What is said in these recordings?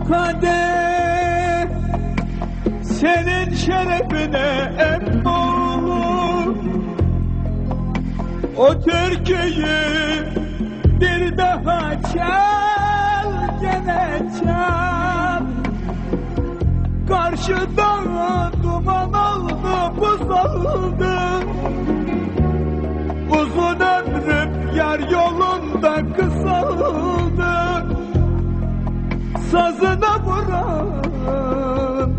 bu kader senin şerefine emmo o türküyü bir daha çal gene çal. Karşıda duman aldı buz aldı. Uzun ömrüm yar yolunda kız Sazına vuran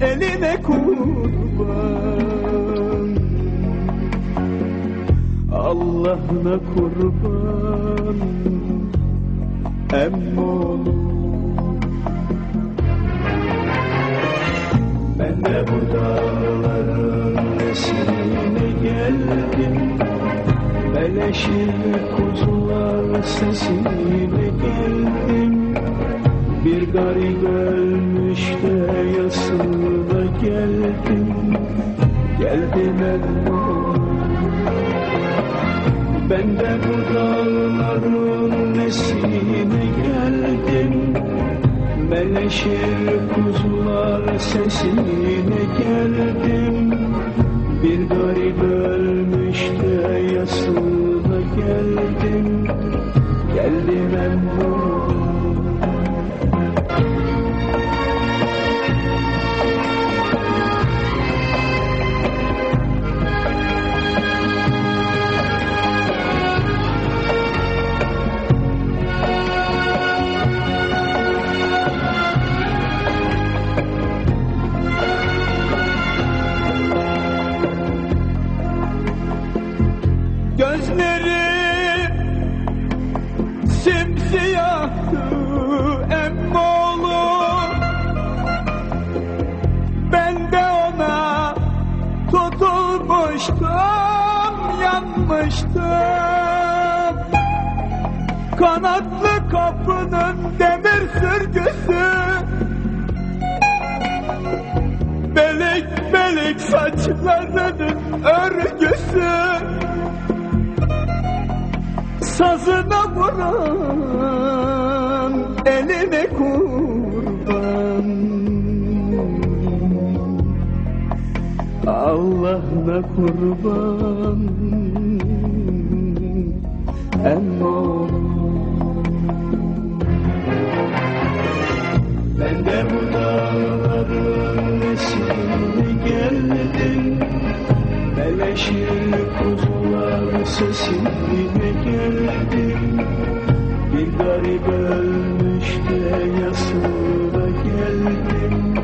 eline kurban. Allah'ına kurban emmoğlu. Ben de bu dağların nesine geldim. Beleşir kuzular sesine geldim Bir garip ölmüş de yasına geldim. Geldim emmoğlu ben de bu dağların nesine geldim. Meleşir kuzular sesine geldim. Bir garip ölmüş de yasına Gözleri simsiyahtı emmoğlu Ben de ona tutulmuştum yanmıştım. Kanatlı kapının demir sürgüsü. Belik belik saçlarının örgüsü Sazına vuran eline kurban. Allah'ına kurban. Emmoğlu Ben de bu dağların nesine geldim. Beleşir kuzular Bir garip ölmüş de yasına geldim.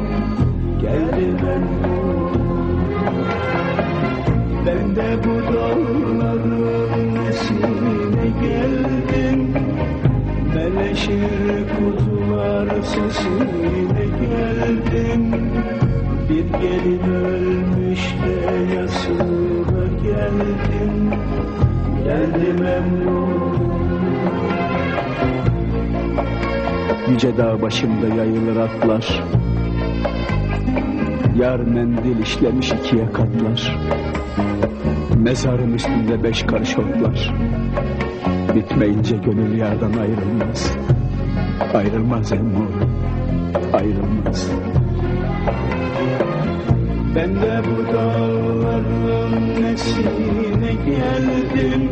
Geldim ben. Ben de bu dağların nesine geldim. Meleşir kuzular sesine geldim. Bir gelin ölmüş de yasına geldim. Geldim emmoğlu Yüce dağ başında yayılır atlar. Yar mendil işlemiş ikiye katlar. Mezarın üstünde beş karış otlar. Bitmeyince gönül yardan ayrılmaz. Ayrılmaz emmoğlu Ayrılmaz. Ben de bu dağların nesine geldim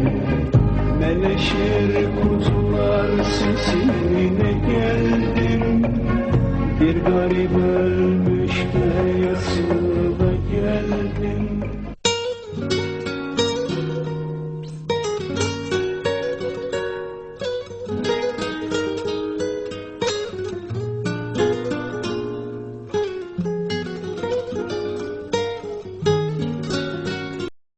Meleşir kutular sesine geldim. Bir garip